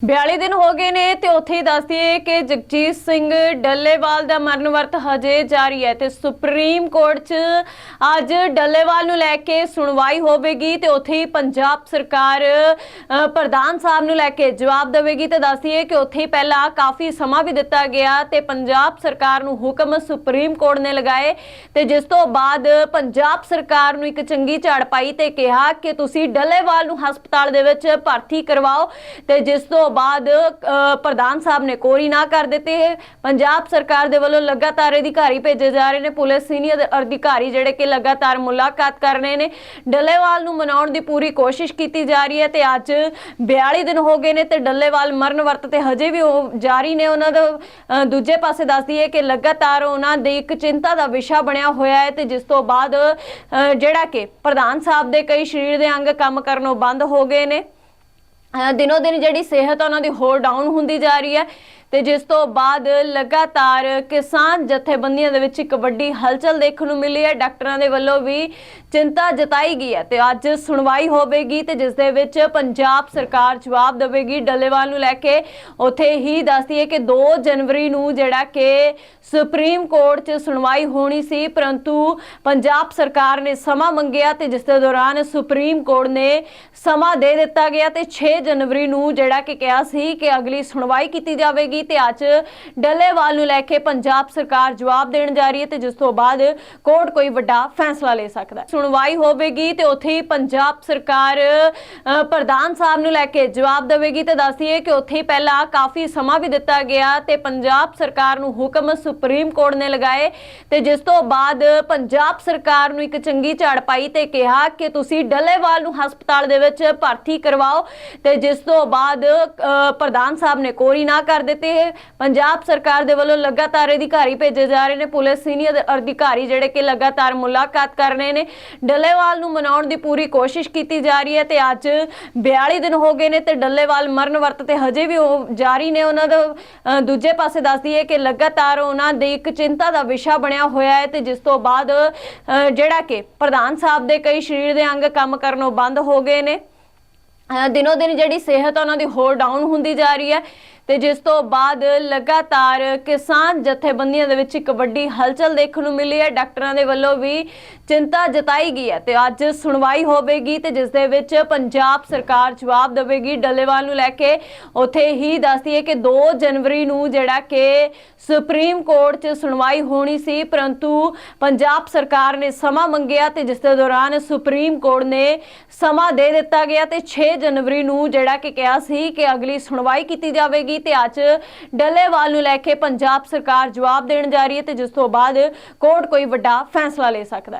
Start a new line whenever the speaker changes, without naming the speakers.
42 ਦਿਨ ਹੋ ਗਏ ਨੇ ਤੇ ਉੱਥੇ ਹੀ ਦੱਸ ਦਈਏ ਕਿ ਜਗਜੀਤ ਸਿੰਘ ਡੱਲੇਵਾਲ ਦਾ ਮਰਨ ਵਰਤ ਹਜੇ ਜਾਰੀ ਹੈ ਤੇ ਸੁਪਰੀਮ ਕੋਰਟ 'ਚ ਅੱਜ ਡੱਲੇਵਾਲ ਨੂੰ ਲੈ ਕੇ ਸੁਣਵਾਈ ਹੋਵੇਗੀ ਤੇ ਉੱਥੇ ਹੀ ਪੰਜਾਬ ਸਰਕਾਰ ਪ੍ਰਧਾਨ ਸਾਹਿਬ ਨੂੰ ਲੈ ਕੇ ਜਵਾਬ ਦੇਵੇਗੀ ਤੇ ਦੱਸ ਦਈਏ ਕਿ ਉੱਥੇ ਹੀ ਪਹਿਲਾਂ ਕਾਫੀ ਸਮਾਂ ਵੀ ਦਿੱਤਾ ਗਿਆ ਤੇ ਪੰਜਾਬ ਸਰਕਾਰ ਨੂੰ ਹੁਕਮ ਸੁਪਰੀਮ ਕੋਰਟ ਨੇ ਲਗਾਏ ਤੇ ਜਿਸ ਤੋਂ ਬਾਅਦ ਪੰਜਾਬ ਸਰਕਾਰ ਨੂੰ ਇੱਕ ਚੰਗੀ ਝਾੜ ਪਾਈ ਤੇ ਕਿਹਾ ਕਿ ਤੁਸੀਂ ਡੱਲੇਵਾਲ ਨੂੰ ਹਸਪਤਾਲ ਦੇ ਵਿੱਚ ਭਰਤੀ ਕਰਵਾਓ ਤੇ ਜਿਸ ਤੋਂ ਬਾਅਦ ਪ੍ਰਧਾਨ ਸਾਹਿਬ ਨੇ ਕੋਰੀ ਨਾ ਕਰ ਦਿੱਤੀ। ਹੈ ਪੰਜਾਬ ਸਰਕਾਰ ਦੇ ਵੱਲੋਂ ਲਗਾਤਾਰ ਅਧਿਕਾਰੀ ਭੇਜੇ ਜਾ ਰਹੇ ਨੇ। ਪੁਲਿਸ ਸੀਨੀਅਰ ਅਧਿਕਾਰੀ ਜਿਹੜੇ ਕਿ ਲਗਾਤਾਰ ਮੁਲਾਕਾਤ ਕਰ ਰਹੇ ਨੇ। ਡੱਲੇਵਾਲ ਨੂੰ ਮਨਾਉਣ ਦੀ ਪੂਰੀ ਕੋਸ਼ਿਸ਼ ਕੀਤੀ ਜਾ ਰਹੀ ਹੈ ਤੇ ਅੱਜ 42 ਦਿਨ ਹੋ ਗਏ ਨੇ ਤੇ ਡੱਲੇਵਾਲ ਮਰਨ ਵਰਤ ਤੇ ਹਜੇ ਵੀ ਉਹ ਜਾਰੀ ਨੇ। ਉਹਨਾਂ ਦਾ ਦੂਜੇ ਪਾਸੇ ਦੱਸਦੀ ਹੈ ਕਿ ਲਗਾਤਾਰ ਉਹਨਾਂ ਦੀ ਇੱਕ ਚਿੰਤਾ ਦਾ ਵਿਸ਼ਾ ਬਣਿਆ ਹੋਇਆ ਹੈ ਤੇ ਜਿਸ ਤੋਂ ਬਾਅਦ ਜਿਹੜਾ ਕਿ ਪ੍ਰਧਾਨ ਸਾਹਿਬ ਦੇ ਕਈ ਸਰੀਰ ਦੇ ਅੰਗ ਕੰਮ ਕਰਨੋਂ ਬੰਦ ਹੋ ਗਏ ਨੇ। ਦਿਨੋ ਦਿਨ ਜਿਹੜੀ ਸਿਹਤ ਆ ਉਹਨਾਂ ਦੀ ਹੋਰ ਡਾਊਨ ਹੁੰਦੀ ਜਾ ਰਹੀ ਹੈ। ਤੇ ਜਿਸ ਤੋਂ ਬਾਅਦ ਲਗਾਤਾਰ ਕਿਸਾਨ ਜਥੇਬੰਦੀਆਂ ਦੇ ਵਿੱਚ ਇੱਕ ਵੱਡੀ ਹਲਚਲ ਦੇਖਣ ਨੂੰ ਮਿਲੀ ਹੈ। ਡਾਕਟਰਾਂ ਦੇ ਵੱਲੋਂ ਵੀ ਚਿੰਤਾ ਜਤਾਈ ਗਈ ਹੈ ਤੇ ਅੱਜ ਸੁਣਵਾਈ ਹੋਵੇਗੀ ਤੇ ਜਿਸ ਦੇ ਵਿੱਚ ਪੰਜਾਬ ਸਰਕਾਰ ਜਵਾਬ ਦੇਵੇਗੀ। ਡੱਲੇਵਾਲ ਨੂੰ ਲੈ ਕੇ ਉੱਥੇ ਹੀ ਦੱਸਦੀ ਹੈ ਕਿ 2 ਜਨਵਰੀ ਨੂੰ ਜਿਹੜਾ ਕਿ ਸੁਪਰੀਮ ਕੋਰਟ 'ਚ ਸੁਣਵਾਈ ਹੋਣੀ ਸੀ, ਪਰੰਤੂ ਪੰਜਾਬ ਸਰਕਾਰ ਨੇ ਸਮਾਂ ਮੰਗਿਆ ਤੇ ਜਿਸ ਦੇ ਦੌਰਾਨ ਸੁਪਰੀਮ ਕੋਰਟ ਨੇ ਸਮਾਂ ਦੇ ਦਿੱਤਾ ਗਿਆ ਤੇ 6 ਜਨਵਰੀ ਨੂੰ ਜਿਹੜਾ ਕਿ ਕਿਹਾ ਸੀ ਕਿ ਅਗਲੀ ਸੁਣਵਾਈ ਕੀਤੀ ਜਾਵੇਗੀ। ਤੇ ਅੱਜ ਡੱਲੇਵਾਲ ਨੂੰ ਲੈ ਕੇ ਪੰਜਾਬ ਸਰਕਾਰ ਜਵਾਬ ਦੇਣ ਜਾ ਰਹੀ ਹੈ ਤੇ ਜਿਸ ਤੋਂ ਬਾਅਦ ਕੋਰਟ ਕੋਈ ਵੱਡਾ ਫੈਸਲਾ ਲੈ ਸਕਦਾ ਹੈ। ਸੁਣਵਾਈ ਹੋਵੇਗੀ ਤੇ ਉੱਥੇ ਹੀ ਪੰਜਾਬ ਸਰਕਾਰ ਪ੍ਰਧਾਨ ਸਾਹਿਬ ਨੂੰ ਲੈ ਕੇ ਜਵਾਬ ਦੇਵੇਗੀ ਤੇ ਦੱਸਦੀ ਕਿ ਉੱਥੇ ਪਹਿਲਾਂ ਕਾਫੀ ਸਮਾਂ ਵੀ ਦਿੱਤਾ ਗਿਆ ਤੇ ਪੰਜਾਬ ਸਰਕਾਰ ਨੂੰ ਹੁਕਮ ਸੁਪਰੀਮ ਕੋਰਟ ਨੇ ਲਗਾਏ ਤੇ ਜਿਸ ਤੋਂ ਬਾਅਦ ਪੰਜਾਬ ਸਰਕਾਰ ਨੂੰ ਇੱਕ ਚੰਗੀ ਝਾੜ ਪਾਈ ਤੇ ਕਿਹਾ ਕਿ ਤੁਸੀਂ ਡੱਲੇਵਾਲ ਨੂੰ ਹਸਪਤਾਲ ਦੇ ਵਿੱਚ ਭਰਤੀ ਕਰਵਾਓ ਤੇ ਜਿਸ ਤੋਂ ਬਾਅਦ ਅ, ਪ੍ਰਧਾਨ ਸਾਹਿਬ ਨੇ ਕੋਰੀ ਨਾ ਕਰ ਦਿੱਤੀ। ਹੈ ਪੰਜਾਬ ਸਰਕਾਰ ਦੇ ਵੱਲੋਂ ਲਗਾਤਾਰ ਅਧਿਕਾਰੀ ਭੇਜੇ ਜਾ ਰਹੇ ਨੇ। ਪੁਲਿਸ ਸੀਨੀਅਰ ਅਧਿਕਾਰੀ ਜਿਹੜੇ ਕਿ ਲਗਾਤਾਰ ਮੁਲਾਕਾਤ ਕਰ ਰਹੇ ਨੇ। ਡੱਲੇਵਾਲ ਨੂੰ ਮਨਾਉਣ ਦੀ ਪੂਰੀ ਕੋਸ਼ਿਸ਼ ਕੀਤੀ ਜਾ ਰਹੀ ਹੈ ਤੇ ਅੱਜ 42 ਦਿਨ ਹੋ ਗਏ ਨੇ ਤੇ ਡੱਲੇਵਾਲ ਮਰਨ ਵਰਤ ਤੇ ਹਜੇ ਵੀ ਉਹ ਜਾਰੀ ਨੇ। ਉਹਨਾਂ ਦਾ ਦੂਜੇ ਪਾਸੇ ਦੱਸਦੀ ਹੈ ਕਿ ਲਗਾਤਾਰ ਉਹਨਾਂ ਦੀ ਇੱਕ ਚਿੰਤਾ ਦਾ ਵਿਸ਼ਾ ਬਣਿਆ ਹੋਇਆ ਹੈ ਤੇ ਜਿਸ ਤੋਂ ਬਾਅਦ ਜਿਹੜਾ ਕਿ ਪ੍ਰਧਾਨ ਸਾਹਿਬ ਦੇ ਕਈ ਸਰੀਰ ਦੇ ਅੰਗ ਕੰਮ ਕਰਨੋਂ ਬੰਦ ਹੋ ਗਏ ਨੇ। ਦਿਨੋ ਦਿਨ ਜਿਹੜੀ ਸਿਹਤ ਉਹਨਾਂ ਦੀ ਹੋਰ ਡਾਊਨ ਹੁੰਦੀ ਜਾ ਰਹੀ ਹੈ। ਤੇ ਜਿਸ ਤੋਂ ਬਾਅਦ ਲਗਾਤਾਰ ਕਿਸਾਨ ਜਥੇਬੰਦੀਆਂ ਦੇ ਵਿੱਚ ਇੱਕ ਵੱਡੀ ਹਲਚਲ ਦੇਖਣ ਨੂੰ ਮਿਲੀ ਹੈ। ਡਾਕਟਰਾਂ ਦੇ ਵੱਲੋਂ ਵੀ ਚਿੰਤਾ ਜਤਾਈ ਗਈ ਹੈ ਤੇ ਅੱਜ ਸੁਣਵਾਈ ਹੋਵੇਗੀ ਤੇ ਜਿਸ ਦੇ ਵਿੱਚ ਪੰਜਾਬ ਸਰਕਾਰ ਜਵਾਬ ਦੇਵੇਗੀ। ਡੱਲੇਵਾਲ ਨੂੰ ਲੈ ਕੇ ਉੱਥੇ ਹੀ ਦੱਸਦੀ ਹੈ ਕਿ 2 ਜਨਵਰੀ ਨੂੰ ਜਿਹੜਾ ਕਿ ਸੁਪਰੀਮ ਕੋਰਟ 'ਚ ਸੁਣਵਾਈ ਹੋਣੀ ਸੀ, ਪਰੰਤੂ ਪੰਜਾਬ ਸਰਕਾਰ ਨੇ ਸਮਾਂ ਮੰਗਿਆ ਤੇ ਜਿਸ ਦੇ ਦੌਰਾਨ ਸੁਪਰੀਮ ਕੋਰਟ ਨੇ ਸਮਾਂ ਦੇ ਦਿੱਤਾ ਗਿਆ ਤੇ 6 ਜਨਵਰੀ ਨੂੰ ਜਿਹੜਾ ਕਿ ਕਿਹਾ ਸੀ ਕਿ ਅਗਲੀ ਸੁਣਵਾਈ ਕੀਤੀ ਜਾਵੇਗੀ। ਤੇ ਅੱਜ ਡੱਲੇਵਾਲ ਨੂੰ ਲੈ ਕੇ ਪੰਜਾਬ ਸਰਕਾਰ ਜਵਾਬ ਦੇਣ ਜਾ ਰਹੀ ਹੈ ਤੇ ਜਿਸ ਤੋਂ ਬਾਅਦ ਕੋਰਟ ਕੋਈ ਵੱਡਾ ਫੈਸਲਾ ਲੈ ਸਕਦਾ